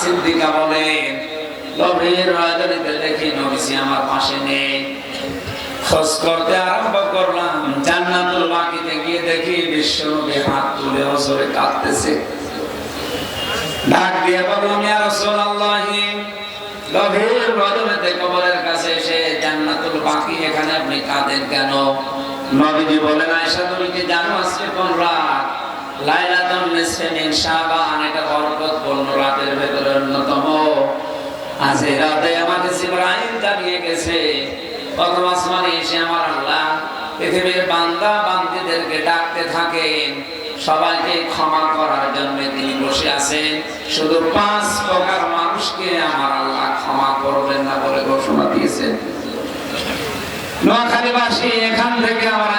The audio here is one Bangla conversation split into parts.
সিদ্দিকা বলেন গভীর রজনীতে দেখি নবীজি আমার পাশে নেই। খোঁজ করতে আরম্ভ করলাম, জান্নাতুল বাকিতে গিয়ে দেখি বিশ্ব নবী হাত তুলে অজরে কাঁদতেছে। ডাক দিয়ে বললাম ইয়া রাসূলুল্লাহি গভীর রজনীতে কবরের কাছে এসে জান্নাতুল বাকি এখানে আপনি কাঁদেন কেন? নবীজি বলেন, আয়েশা, তুমি কি জানো আজকে কোন রাত লাইলাতুন রাতের ভেতরে অন্যতম। আজ রাতে আমাকে জানিয়ে গেছে, প্রথম আসমানে এসে আমার আল্লাহ পৃথিবীর বান্দা বান্দিদেরকে ডাকতে থাকেন। সবাইকে ক্ষমা করার জন্য তিনি বসে আছেন। শুধু পাঁচ প্রকার মানুষকে আমার আল্লাহ ক্ষমা করবেন না বলে ঘোষণা দিয়েছেন। নোয়াখালীবাসী, এখান থেকে আমরা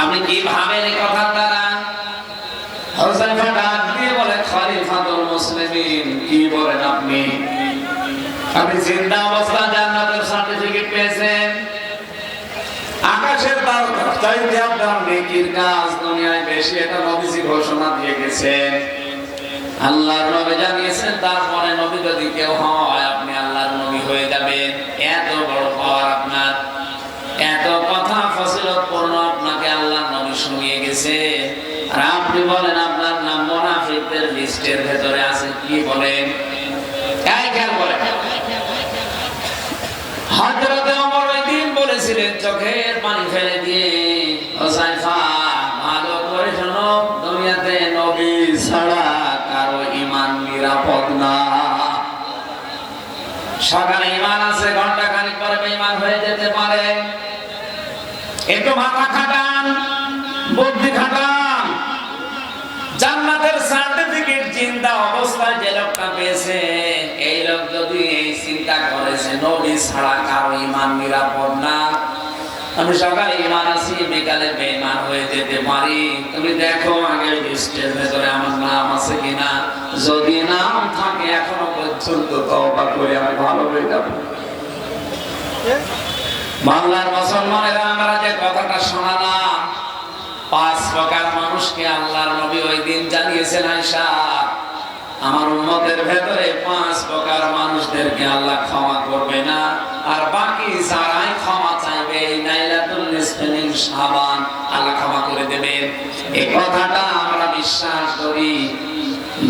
আপনি কি ভাবেন এই কথার দ্বারা হোসাইফা ডাক দিয়ে বলে, খলিফাতুল মুসলিমিন, কি বলেন আপনি? আপনি জিন্দা অবস্থা জান্নাতের সার্টিফিকেট পেয়েছেন? আকাশের তারকা চাইতে আপনার নেকির কাজ দুনিয়ায় বেশি, এটা নবীজি ঘোষণা দিয়ে গেছেন। আল্লাহর নবী জানিয়েছেন, তারপরে নবী যদি কেউ হয়, আপনি আল্লাহর নবী হয়ে যাবেন। এত বড় পাওয়ার আপনার। এত কথা ফজিলতপূর্ণ আপনি বলেন আপনার নাম মুনাফিকদের লিস্টের ভেতরে আছে, কি বলেন ভালো করে নবী ছাড়া কারও নিরাপদ না। সকালে ঈমান আছে ঘণ্টা খানিক পরে বেঈমান হয়ে যেতে পারে। একটু মাথা খাটান ছাড়া কারও ইমান নিরাপদ না। আমি সকালে ইমান আছি বিকালে বেইমান হয়ে যেতে পারি। তুমি দেখো আগে লিস্টের ভেতরে আমার নাম আছে কিনা। যদি নাম থাকে, এখনও পর্যন্ত তওবা করে আমি ভালো হয়ে যাব। বাংলার মুসলমানেরা আমরা যে কথাটা শোনালাম, পাঁচ প্রকার মানুষকে আল্লাহর নবী ওই দিন জানিয়েছেন আয়সা আমার উম্মতের ভেতরে পাঁচ প্রকার মানুষদেরকে আল্লাহ ক্ষমা করবে না আর বাকি যারাই ক্ষমা চাইবে এই নাইলাতুল নিসফিন শাবান আল্লাহ ক্ষমা করে দেবেন। এই কথাটা আমরা বিশ্বাস করি।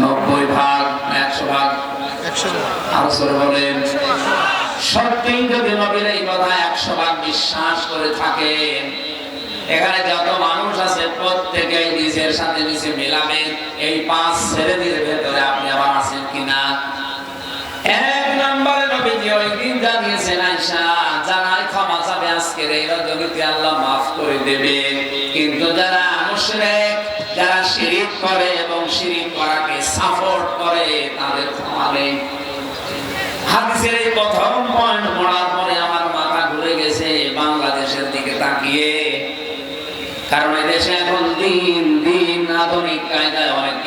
নব্বই ভাগ একশো ভাগ। আরও সরে বলেন। সত্যি যদি নবীর এই কথা একশো ভাগ বিশ্বাস করে থাকেন এখানে যত মানুষ আছে প্রত্যেকে নিজের সাথে নিজে মেলাবেন এই পাঁচ শ্রেণির ভেতরে আপনি আবার আছেন কিনা? এক নম্বরে নবীজি ওই দিন জানিয়েছেন আয়সা যারাই ক্ষমা চাবে আজকের এই রজনীতে আল্লাহ মাফ করে দেবে। কিন্তু যারা মুশরিক, যারা শিরিক করে এবং শিরিক করাকে সাপোর্ট করে, তাদের ক্ষমা নেই। হাদিসের এই প্রথম পয়েন্ট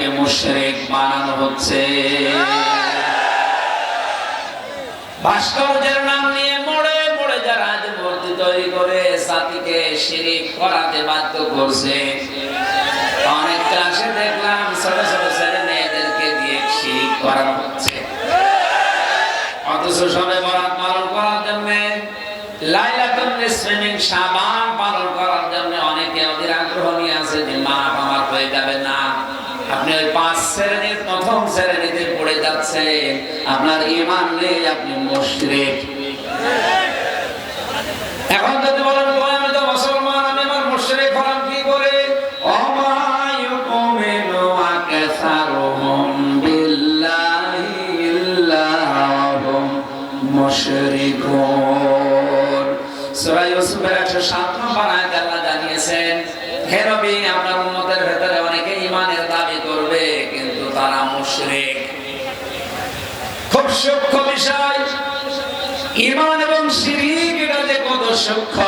অনেককে মুশরিক বানানো হচ্ছে। ভাস্কর্যের নাম নিয়ে মোড়ে মোড়ে যারা মূর্তি তৈরি করে জাতিকে শিরিক করাতে বাধ্য করছে। অনেক ক্লাসে দেখলাম ছোট ছোট ছেলে মেয়েদেরকে দিয়ে শিরিক করানো হচ্ছে। অথচ সবে বরাত পালন করার জন্য লাইলাতুল নিসফিন শাবান পালন আপনি ওই পাঁচ শ্রেণির প্রথম শ্রেণীতে পড়ে যাচ্ছেন। আপনার ইমান নেই, আপনি মুশরিক। এখন যদি বলেন আমি তো মুসলমান, আমি আমার মুশরিক হলাম কি করে? অমায়ুকুমিনু আকসারুহুম বিল্লাহি ইল্লাহুম মুশরিকুন। সূরা ইউসুফের 107 নম্বর আয়াতে আল্লাহ জানিয়েছেন, হে নবী আপনার উম্মতের ভেতরে অনেকে ঈমানের দাবি করবে কিন্তু মুশরিক খুব সূক্ষ্ম বিষয় ইমান এবং শিরিক এটা যে কত সূক্ষ্ম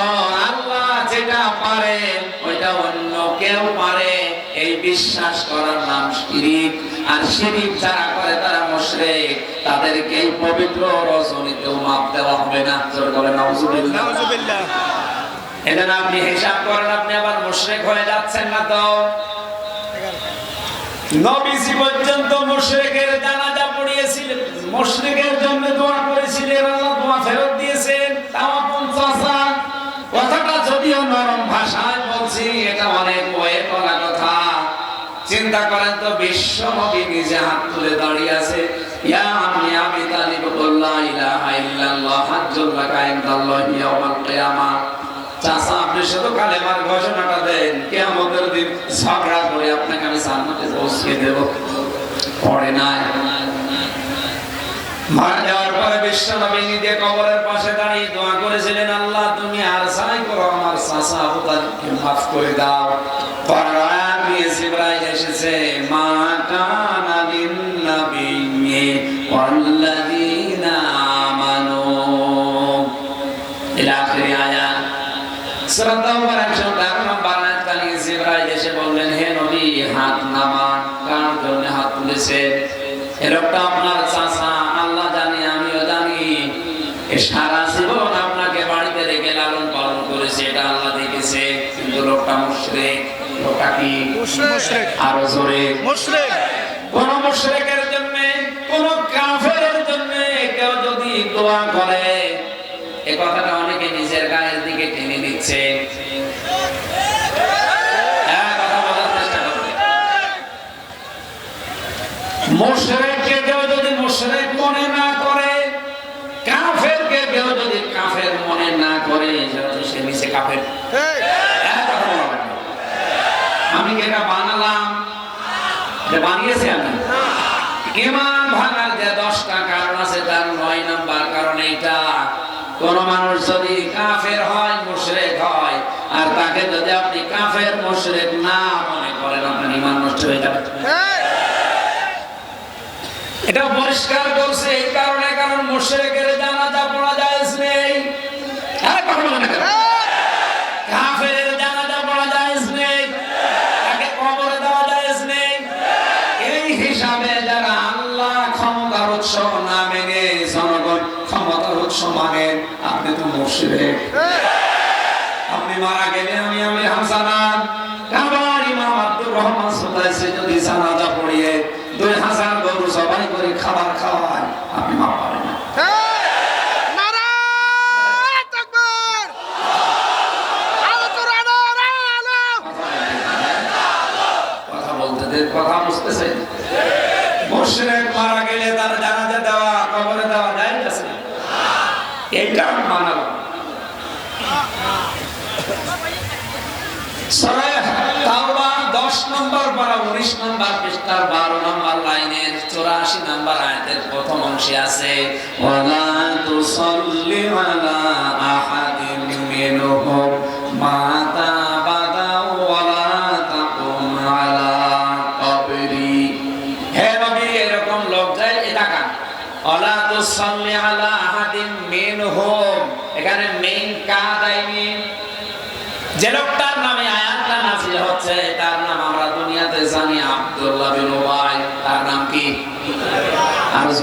আল্লাহ যেটা পারে ওইটা অন্য কেউ পারে এই বিশ্বাস করার নাম শিরিক আর শিরিক যারা করে তারা মুশরিক তাদেরকে এই পবিত্র রজনীতেও মাপ দেওয়া হবে না। জোর করে নাউজুবিল্লাহ। নাউজুবিল্লাহ। এজন্য আপনি হিসাব করেন আপনি আবার মুশরিক হয়ে যাচ্ছেন না তো? নবীজি পর্যন্ত মুশরিকের পড়িয়েছিলেন মুশরিকের জন্য দোয়া করেছিলেন, আল্লাহ দোয়া ফেরত দিয়েছেন। তাও আপন চাচা, কথাটা যদিও নরম ভাষায় বলছি, এটা অনেক বয়ে করা কথা। চিন্তা করেন তো, বিশ্ব নিজে হাত তুলে দাঁড়িয়ে আছে। ইয়া আমি আমি তালিব বললা ইলাহা ইল্লাল্লাহ হাজ্জুল লাকা ইয়াউমাল কিয়ামা চাচা, আপনি শুধু কালেমার ঘোষণাটা দেন, কিয়ামতের দিন ঝগড়া করে আপনাকে আমি জান্নাতে পৌঁছে দেব। পড়ে নাই। মারা যাওয়ার পরে বিশ্ব নবী নিজে কবরের পাশে দাঁড়িয়ে দোয়া করেছিলেন, আল্লাহ, তুমি আর সাই করো, আমার চাচা আবু মাফ করে দাও। পরের নিয়ে জিবরাইল এসেছে মা কানা লিন নাবিয়্যি ওয়াল্লাযীনা আমানু। ইলা আখিরি আয়াত। সূরা তাওবার 111 নম্বর আয়াত নিয়ে জিবরাইল এসে বললেন, হে নবী, হাত নামান কার জন্য হাত তুলেছেন এ লোকটা আপনার চাচা আল্লাহ জানি আমিও জানি এ সারা জীবন আপনাকে বাড়িতে রেখে লালন পালন করেছে এটা আল্লাহ দেখেছে কিন্তু লোকটা মুশরিক লোকটা কি? আরও জোরে। মুশরিক। কোন মুশরিকের জন্য কোন কাফেরের জন্য কেউ যদি দোয়া করে এ কথাটা অনেকে নিজের গায়ের দিকে টেনে নিচ্ছে। হ্যাঁ। মুশরিককে কেউ যদি মুশরিক মনে না করে সে নিচে কাফের। এই! কথা বলা লাগবে। আমি এটা বানালাম? বানিয়েছি আমি? ইমান ভাঙার যে দশটা কারণ আছে তার নয় নাম্বার কারণ এইটা। কোন মানুষ যদি কাফের হয় মুশরেক হয় আর তাকে যদি আপনি কাফের মুশরেক না মনে করেন আপনার ইমান নষ্ট হয়ে যাবে। এটা পরিষ্কার করছে এই কারণে কারণ মুশরিকের জানাজা পড়া যায় あん。নম্বর আয়াতের প্রথম অংশে আছে ওয়ালা তুসাল্লি আলা আহাদিন মিনহুম মাতা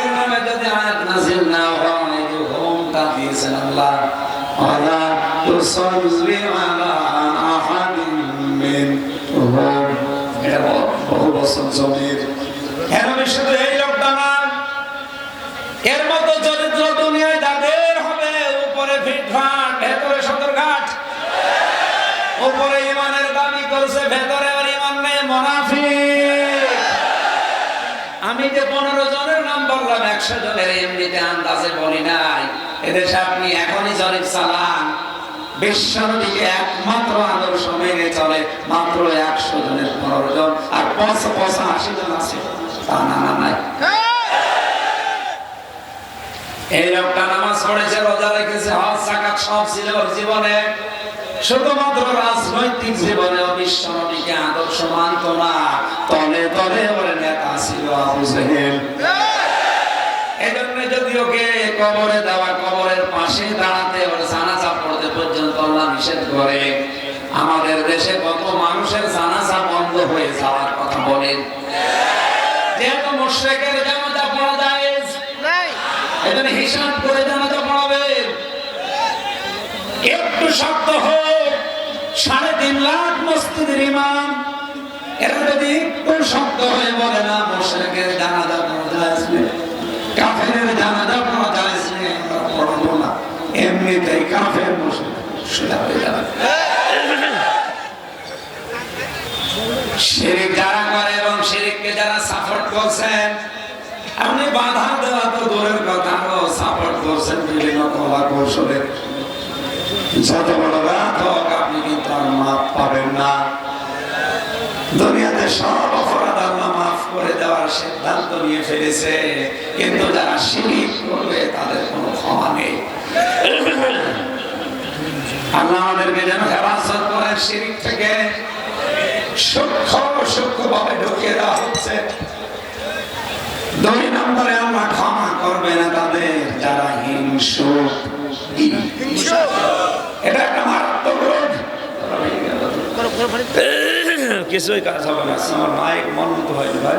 অনেকের নামে যদি আয়াত নাসিল না হয় এই যে হোমটা দিয়েছেন আল্লাহ আলা তুসাল্লি আলা আহাদিন মিনহুম এটা বহু- বহু বছর জমির হ্যাঁ শুধু এই লোকটা না, এর মতো চরিত্র দুনিয়ায় হবে, উপরে ফিটফাট ভেতরে সদরঘাট উপরে ইমানের দাবি করছে, ভেতরে আর ইমান নেই, মুনাফিক। আমি যে পনেরো জনের নাম বললাম, একশো জনের এমনিতে আন্দাজে বলি নাই। এদেশে আপনি এখনই জরিপ চালান। একমাত্র আদর্শ মেনে চলে মাত্র একশো জনের পনেরো জন, আর জন আছে। তা না না, নাই। এই লোকটা নামাজ পড়েছে, রোজা রেখেছে, হজ সাকাত সব ছিল ওর জীবনে। শুধুমাত্র রাজনৈতিক জীবনে বিশ্বনবীকে আদর্শ মানত না। তলে তলে ওর নেতা ছিল আবু জেহেল। এই যদি ওকে কবরে দেওয়া কবরের পাশে দাঁড়াতে ওর জানাজা পড়তে পর্যন্ত আল্লাহ নিষেধ করে। আমাদের দেশে কত মানুষের জানাজা বন্ধ হয়ে যাওয়ার কথা বলেন। যেহেতু মুশরিকের জানাজা পড়া যায় হিসাব করে জানাজা পড়াবেন। একটু শব্দ হোক সাড়ে তিন লাখ মসজিদের ইমাম। এরা যদি শব্দ হয়ে বলে, না মোশরেকের জানাজা পড়া যায় কাফেরের জানাজা যায় আমরা পড়ব না এমনিতেই কাফের মোশরেক সোজা হয়ে যাবে। শিরিক যারা করে এবং শিরিককে যারা সাপোর্ট করছেন, আপনি বাধা দেওয়া তো দূরের কথা সাপোর্ট করছেন বিভিন্ন কলা কৌশলে। যত বড় সিদ্ধান্ত নিয়ে ফেলেছে কিন্তু যারা শিরিক করবে তাদের কোনো ক্ষমা নেই। আল্লাহ আমাদেরকে যেন হেফাজত করেন শিরিক থেকে সূক্ষ্ম সূক্ষ্ম ভাবে ঢুকিয়ে দেওয়া হচ্ছে। দুই নম্বরে আল্লাহ ক্ষমা করবে না তাদের যারা হিংসু। এটা একটা মারাত্মক রোগ করো করো কিছুই কাজ হবে না। আমার মায়ের মন মতো হয় ভাই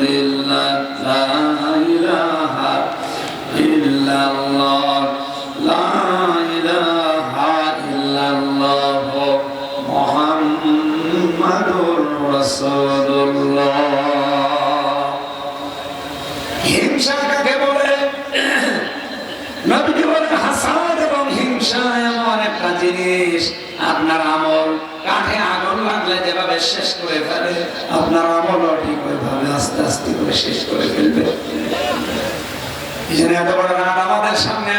শেষ করে ফেলে, আপনার আমলও ঠিক ওইভাবে আস্তে আস্তে করে শেষ করে ফেলবে। এই জন্য এত বড় রাত আমাদের সামনে